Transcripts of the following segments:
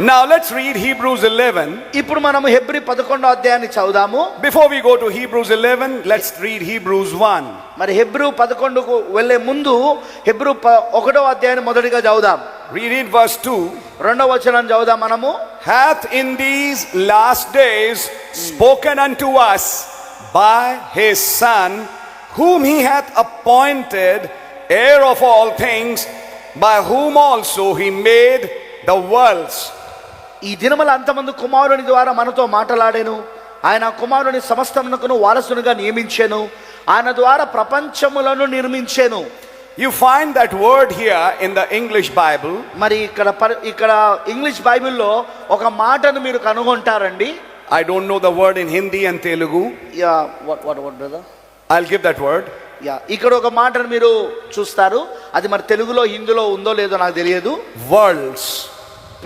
Now let's read Hebrews 11. ఇప్పుడు మనం హెబ్రి పదకొండో అధ్యాయాన్ని చదువుదాము Before we go to Hebrews 11, let's read Hebrews 1. మరి హెబ్రు పదకొండుకు వెళ్ళే ముందు హెబ్రు ప- ఒకటో అధ్యాయాన్ని మొదటిగా చదువుదాం We read verse 2. రెండవ వచనం చదువుదాం మనము Hath in these last days spoken unto us by his Son, whom he hath appointed heir of all things, by whom also he made the worlds. ఈ దినముల అంతమంది కుమారుని ద్వారా మనతో మాట్లాడాను ఆయన కుమారుని సమస్తమునకును వారసునిగా నియమించాను ఆయన ద్వారా ప్రపంచములను నిర్మించాను You find that word here in the English Bible. మరి ఇక్కడ ఇక్కడ ఇంగ్లీష్ బైబిల్లో ఒక మాటను మీరు కనుగొంటారండి I don't know the word in Hindi and Telugu. Yeah what what what brother I'll give that word. Yeah ఇక్కడ ఒక మాటను మీరు చూస్తారు అది మరి తెలుగులో హిందీలో ఉందో లేదో నాకు తెలియదు Worlds.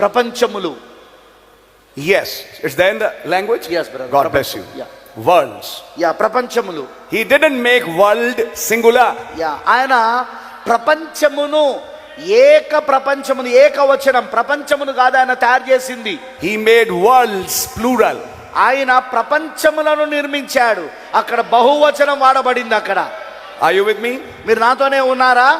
ప్రపంచములు Yes, it's there in the language? Yes, brother. God bless you. Yeah. Worlds. Yeah ప్రపంచములు He didn't make world singular. Yeah ఆయన ప్రపంచమును ఏక ప్రపంచమును ఏకవచనం ప్రపంచమును కాదు ఆయన తయారు చేసింది He made worlds plural. ఆయన ప్రపంచములను నిర్మించాడు అక్కడ బహువచనం వాడబడింది అక్కడ Are you with me? మీరు నాతోనే ఉన్నారా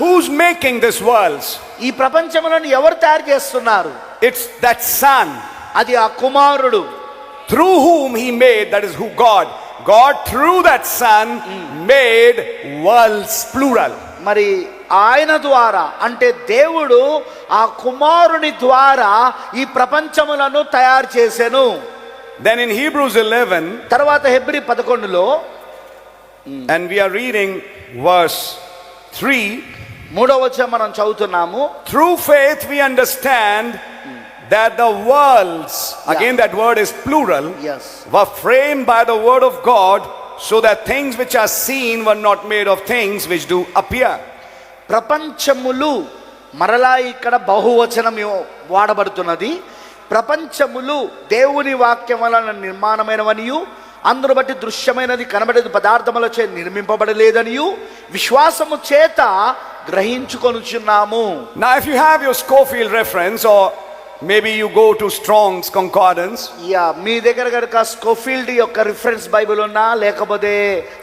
Who's making this worlds? ఈ ప్రపంచములను ఎవరు తయారు చేస్తున్నారు It's that Son అది ఆ కుమారుడు. Through whom he made that is who God God through that son made worlds plural మరి ఆయన ద్వారా అంటే దేవుడు ఆ కుమారుని ద్వారా ఈ ప్రపంచములను తయారు చేశాను. దెన్ ఇన్ హీబ్రూస్ ఎలెవెన్ తర్వాత హెబ్రి పదకొండులో and we are reading verse three మూడవ వచ్చే మనం చదువుతున్నాము. Through faith we understand that the worlds, again that word is plural, yes were framed by the word of God, so that things which are seen were not made of things which do appear. ప్రపంచములు మరలా ఇక్కడ బహువచనం వాడబడుతున్నది ప్రపంచములు దేవుని వాక్యం వలన నిర్మాణమైనవనియు అందును బట్టి దృశ్యమైనది కనబడేది పదార్థముల చే నిర్మింపబడలేదనియు విశ్వాసము చేత గ్రహించుకొనుచున్నాము Now, if you have your Schofield reference, or maybe you go to Strong's Concordance, yeah మీ దగ్గర కనుక స్కోఫీల్డ్ యొక్క రిఫరెన్స్ బైబిల్ ఉన్నా లేకపోతే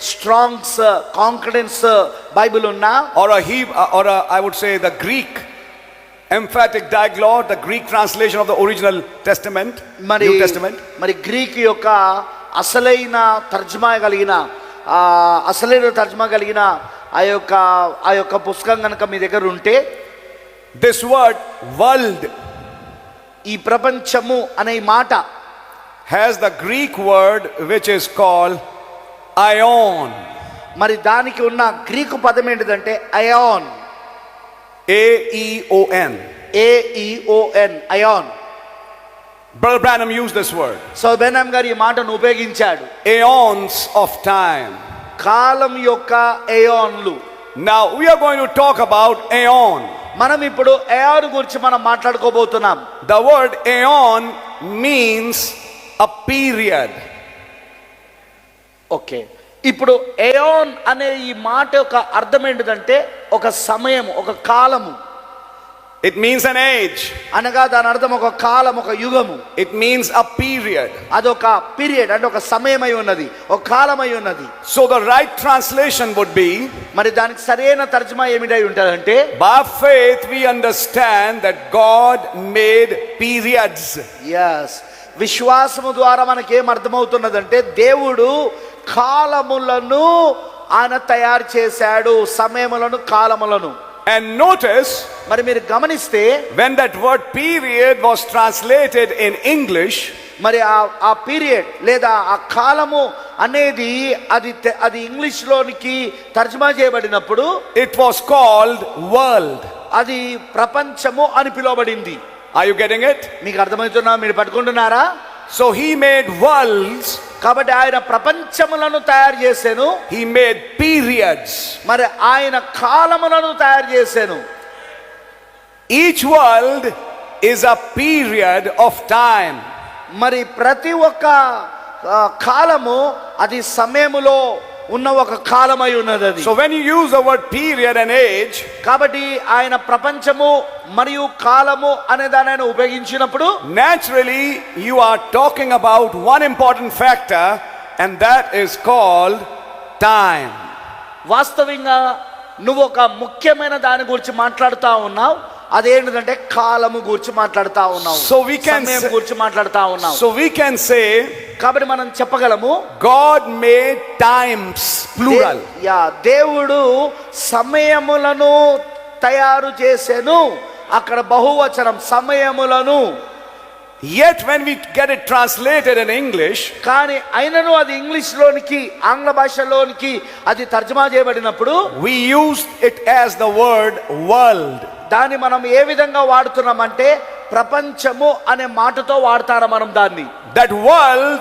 స్ట్రాంగ్స్ కాన్ఫిడెన్స్ బైబిల్ ఉన్నా or a Hebrew, or a, I would say the Greek emphatic diaglot, the Greek translation of the original Testament, మరి New Testament, మరి Greek యొక్క అసలైన తర్జమా కలిగిన అసలైన తర్జమా కలిగిన ఆ యొక్క ఆ యొక్క పుస్తకం కనుక మీ దగ్గర ఉంటే this word world ఈ ప్రపంచము అనే మాట has the Greek word which is called ion. మరి దానికి ఉన్న గ్రీకు పదం ఏంటిదంటే aeon E N. A E O N aeon Brother Branham used this word. So Branham గారు ఈ మాటను ఉపయోగించాడు Aeons of time. కాలం యొక్క Now we are going to talk about aeon. మనం ఇప్పుడు ఎయాన్ గురించి మనం మాట్లాడుకోబోతున్నాం. The word aeon means a period. Okay. ఇప్పుడు ఎయాన్ అనే ఈ మాట యొక్క అర్థం ఏంటిదంటే ఒక సమయం ఒక కాలము. It means an age. అనగా దాని అర్థం ఒక కాలం ఒక యుగము It means a period. అదొక పీరియడ్ అంటే ఒక సమయం అయి ఉన్నది ఒక కాలం అయి ఉన్నది So the right translation would be మరి దానికి సరైన తర్జమా ఏమిటై ఉంటుందంటే by faith we understand that God made periods. Yes విశ్వాసము ద్వారా మనకి ఏం అర్థమవుతున్నదంటే దేవుడు కాలములను ఆయన తయారు చేశాడు సమయములను కాలములను And notice మరి మీరు గమనిస్తే when that word period was translated in English, మరి ఆ ఆ పీరియడ్ లేదా ఆ కాలము అనేది అది అది ఇంగ్లీష్లోనికి తర్జుమా చేయబడినప్పుడు it was called world. అది ప్రపంచము అని పిలువబడింది Are you getting it? మీకు అర్థమవుతున్నా మీరు పట్టుకుంటున్నారా So he made worlds, కాబట్టి ఆయన ప్రపంచములను తయారు చేశాను he made periods. మరి ఆయన కాలములను తయారు చేశాను Each world is a period of time. మరి ప్రతి ఒక్క కాలము అది సమయములో ఉన్న ఒక కాలం అయి ఉన్నది అది. So when you use hour period and age కాబట్టి ఆయన ప్రపంచము మరియు కాలము అనే దాని ఆయన ఉపయోగించినప్పుడు naturally you are talking about one important factor and that is called time వాస్తవంగా నువ్వు ఒక ముఖ్యమైన దాని గురించి మాట్లాడుతూ ఉన్నావు. అదేంటిదంటే కాలము గురించి మాట్లాడుతా we can సమయం say- గురించి మాట్లాడుతా ఉన్నావు So we can say కాబట్టి మనం చెప్పగలము made times, plural. దే- యా దేవుడు సమయములను తయారు చేసెను అక్కడ బహువచనం సమయములను Yet when we get it translated in English, కానీ అయినను అది ఇంగ్లీష్ లోనికి ఆంగ్ల భాషలోనికి అది తర్జుమా చేయబడినప్పుడు we use it as the word world. దాన్ని మనం ఏ విధంగా వాడుతున్నామంటే ప్రపంచము అనే మాటతో వాడతారా మనం దాన్ని? That world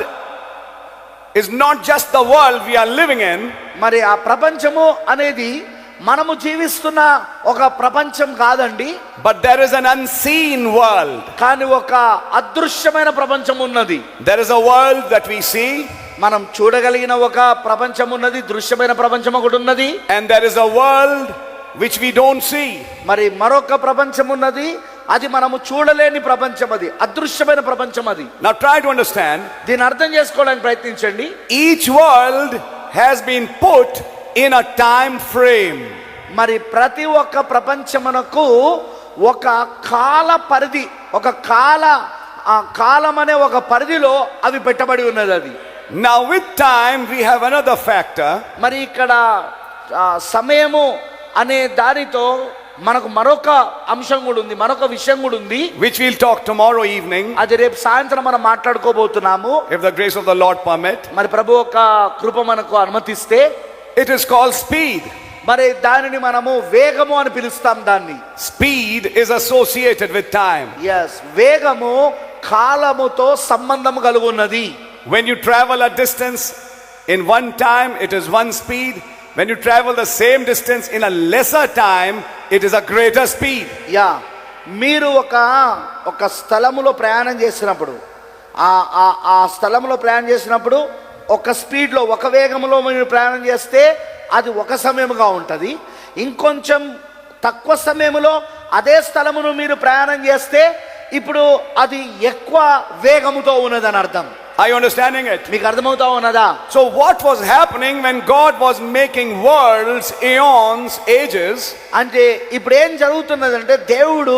is not just the world we are living in, మరి ఆ ప్రపంచము అనేది మనము జీవిస్తున్న ఒక ప్రపంచం కాదండి. But there is an unseen world. కానీ ఒక అదృశ్యమైన ప్రపంచం ఉన్నది. There is a world that we see, మనం చూడగలిగిన ఒక ప్రపంచం ఉన్నది దృశ్యమైన ప్రపంచం ఒకటి ఉన్నది. and there is a world which we don't see. మరి మరొక ప్రపంచం ఉన్నది అది మనము చూడలేని ప్రపంచం అది అదృశ్యమైన ప్రపంచం అది Now try to understand దీన్ని అర్థం చేసుకోవడానికి ప్రయత్నించండి each world has been put in a time frame. మరి ప్రతి ఒక్క ప్రపంచమునకు ఒక కాల పరిధి ఒక కాల ఆ కాలం అనే ఒక పరిధిలో అవి పెట్టబడి ఉన్నది అది Now, with time, we have another factor మరి ఇక్కడ సమయము అనే దానితో మనకు మరొక అంశం కూడా ఉంది మరొక విషయం కూడా ఉంది which we'll talk tomorrow evening, అది రేపు సాయంత్రం మనం మాట్లాడుకోబోతున్నాము if the grace of the Lord permit. మరి ప్రభు ఒక కృప మనకు అనుమతిస్తే It is called speed. మరి దానిని మనము వేగము అని పిలుస్తాం దాన్ని Speed is associated with time. S వేగము కాలముతో సంబంధం కలిగి ఉన్నది When you travel a distance in one time, it is one speed. When you travel the same distance in a lesser time, it is a greater speed. Yeah మీరు ఒక ఒక స్థలములో ప్రయాణం చేసినప్పుడు ఆ ఆ ఆ స్థలంలో ప్రయాణం చేసినప్పుడు ఒక స్పీడ్లో ఒక వేగంలో మీరు ప్రయాణం చేస్తే అది ఒక సమయముగా ఉంటుంది ఇంకొంచెం తక్కువ సమయంలో అదే స్థలమును మీరు ప్రయాణం చేస్తే ఇప్పుడు అది ఎక్కువ వేగముతో ఉన్నదని అర్థం Are you understanding it? మీకు అర్థమవుతా ఉన్నదా So, what was happening when God was making worlds, eons, ages? అంటే ఇప్పుడు ఏం జరుగుతున్నదంటే దేవుడు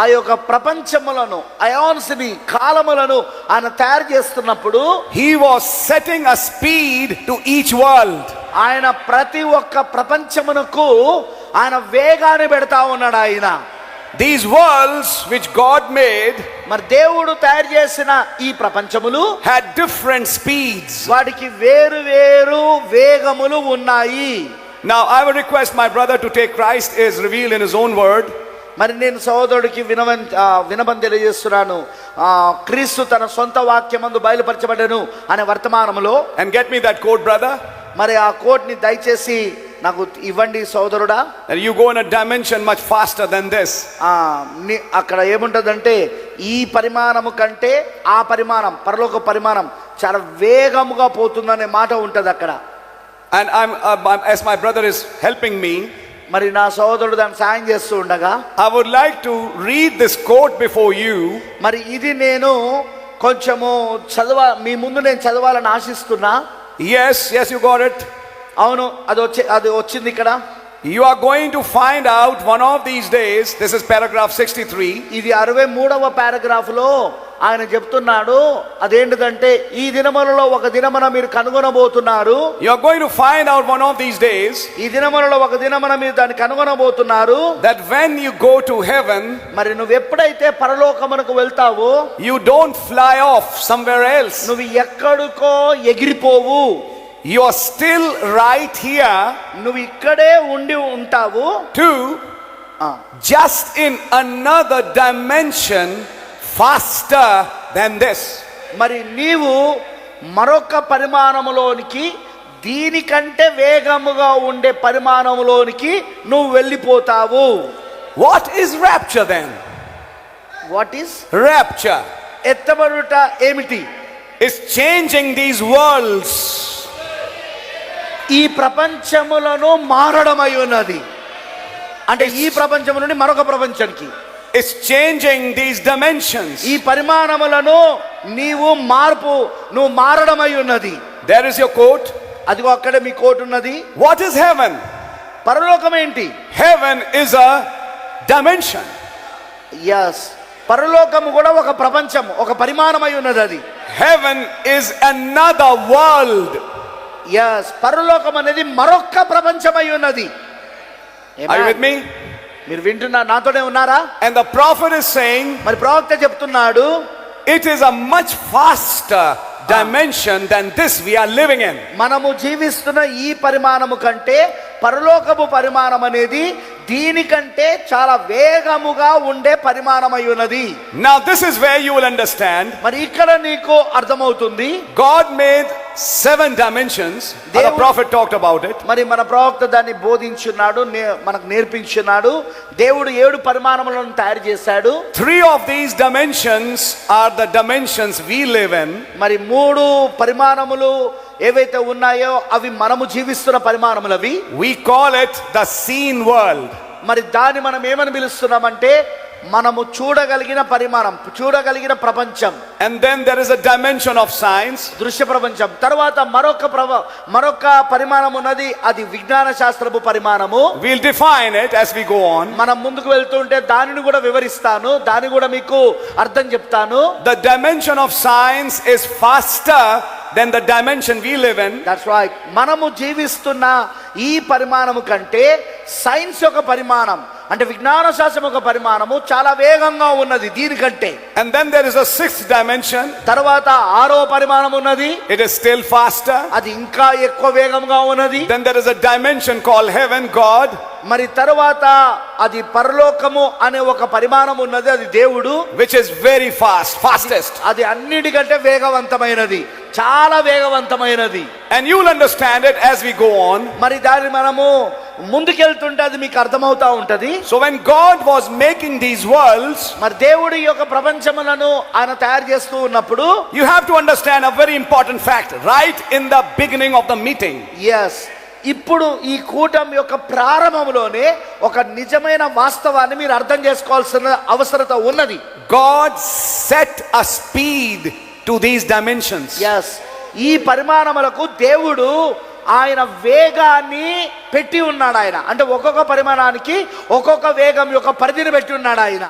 ఆ యొక్క ప్రపంచములను అయాన్స్ని కాలములను ఆయన తయారు చేస్తున్నప్పుడు He was setting a speed to each world. ఆయన ప్రతి ఒక్క ప్రపంచమునకు ఆయన వేగాన్ని పెడతా ఉన్నాడు ఆయన these worlds which God made మరి దేవుడు తయారు చేసిన ఈ ప్రపంచములు హ్యాడ్ డిఫరెంట్ స్పీడ్స్ వాటికి వేరు వేరు వేగములు ఉన్నాయి. నా I would request my brother to take Christ is reveal in own word మరి నేను సోదరుడికి వినవ వినవం తెలియజేస్తున్నాను. క్రీస్తు తన సొంత వాక్యమందు బయలుపరచబడను అనే వర్తమానములో. And get me that quote brother మరి ఆ కోడ్ని దయచేసి నాకు ఇవ్వండి సోదరుడా. You go in a dimension much faster than this ఆ అక్కడ ఏముంటదంటే ఈ పరిమాణము కంటే ఆ పరిమాణం పరలోక పరిమాణం చాలా వేగముగా పోతుందనే మాట ఉంటది అక్కడ and I am my brother is helping me మరి నా సోదరుడు దాన్ని సాయం చేస్తూ ఉండగా I would like to read this quote before you మరి ఇది నేను కొంచెము చదవ మీ ముందు నేను చదవాలని ఆశిస్తున్నా. Yes yes you got it అవును అది వచ్చి అది వచ్చింది ఇక్కడ You are going to find out one of these days, this is paragraph 63. ఇది అరవై మూడవ పారాగ్రాఫ్లో ఆయన చెప్తున్నాడు అదేంటిదంటే ఈ దినములలో ఒక దినమున మీరు కనుగొనబోతున్నారు You are going to find out one of these days ఈ దినములలో ఒక దినమున మీరు దాన్ని కనుగొనబోతున్నారు that when you go to heaven, మరి నువ్వు ఎప్పుడైతే పరలోకమునకు వెళ్తావో you don't fly off somewhere else. నువ్వు ఎక్కడికో ఎగిరిపోవు You are still right here నువ్వు ఇక్కడే ఉండి ఉంటావు to ఆ, just in another dimension faster than this. మరి నీవు మరొక పరిమాణములోనికి దీనికంటే వేగముగా ఉండే పరిమాణములోనికి నువ్వు వెళ్ళిపోతావు What is rapture then? What is Rapture ఎత్తబడుట ఏమిటి is changing these worlds. ఈ ప్రపంచములను మారడమై ఉన్నది అంటే ఈ ప్రపంచం నుండి మరొక ప్రపంచానికి It's changing these dimensions. ఈ పరిమాణములను నీవు మార్పు నువ్వు మారడమై ఉన్నది There is your coat. అదిగో అక్కడే మీ కోటు ఉన్నది What is heaven? పరలోకం ఏంటి Heaven is a dimension. Yes పరలోకము కూడా ఒక ప్రపంచం ఒక పరిమాణమై ఉన్నది అది Heaven is another world. Yes పరలోకం అనేది మరొక్క ప్రపంచమై ఉన్నది Are you with me? మీరు వింటున్నా నాతోనే ఉన్నారా And the prophet is saying మరి ప్రవక్త చెప్తున్నాడు it is a much faster dimension than this we are living in. మనము జీవిస్తున్న ఈ పరిమాణము కంటే పరలోకపు పరిమాణం అనేది దీనికంటే చాలా వేగముగా ఉండే పరిమాణమై ఉన్నది Now, this is where you will understand మరి ఇక్కడ నీకు అర్థమవుతుంది God made seven dimensions. and The Devu- prophet talked about it. మరి మన ప్రవక్త దాన్ని బోధించున్నాడు మనకు నేర్పించున్నాడు దేవుడు ఏడు పరిమాణములను తయారు చేశాడు Three of these dimensions are the dimensions we live in. మరి మూడు పరిమాణములు ఏవైతే ఉన్నాయో అవి మనము జీవిస్తున్న పరిమాణములు అవి We call it the seen world. మరి దాన్ని మనం ఏమని పిలుస్తున్నామంటే మనము చూడగలిగిన పరిమాణం చూడగలిగిన ప్రపంచం And then there is a dimension of science. దృశ్య ప్రపంచం తర్వాత మరొక ప్రభ మరొక పరిమాణం ఉన్నది అది విజ్ఞాన శాస్త్రపు పరిమాణము We'll define it as we go on. మనం ముందుకు వెళ్తుంటే దానిని కూడా వివరిస్తాను దాన్ని కూడా మీకు అర్థం చెప్తాను The dimension of science is faster than the dimension we live in. That's right మనము జీవిస్తున్న ఈ పరిమాణము కంటే సైన్స్ యొక్క పరిమాణం అంటే విజ్ఞాన శాస్త్రం యొక్క పరిమాణము చాలా వేగంగా ఉన్నది దీనికంటే And then there is a sixth dimension. తర్వాత ఆరో పరిమాణం ఉన్నది It is still faster. అది ఇంకా ఎక్కువ వేగంగా ఉన్నది Then there is a dimension called heaven, God, మరి తర్వాత అది పరలోకము అనే ఒక పరిమాణం ఉన్నది అది దేవుడు which is very fast, fastest. అది అన్నిటికంటే వేగవంతమైనది చాలా వేగవంతమైనది And you'll understand it as we go on. మరి దాన్ని మనము ముందుకెళ్తుంటే అది మీకు అర్థమవుతా ఉంటది. So when God was making these worlds మరి దేవుడు యొక్క ప్రపంచములను ఆయన తయారు చేస్తూ ఉన్నప్పుడు you have to understand a very important fact right in the beginning of the meeting yes. ఇప్పుడు ఈ కూటం యొక్క ప్రారంభంలోనే ఒక నిజమైన వాస్తవాన్ని మీరు అర్థం చేసుకోవాల్సిన అవసరత ఉన్నది. God set a speed to these dimensions yes. ఈ పరిమాణములకు దేవుడు ఆయన వేగాన్ని పెట్టి ఉన్నాడు ఆయన. అంటే ఒక్కొక్క పరిమాణానికి ఒక్కొక్క వేగం యొక్క పరిధిని పెట్టి ఉన్నాడు ఆయన.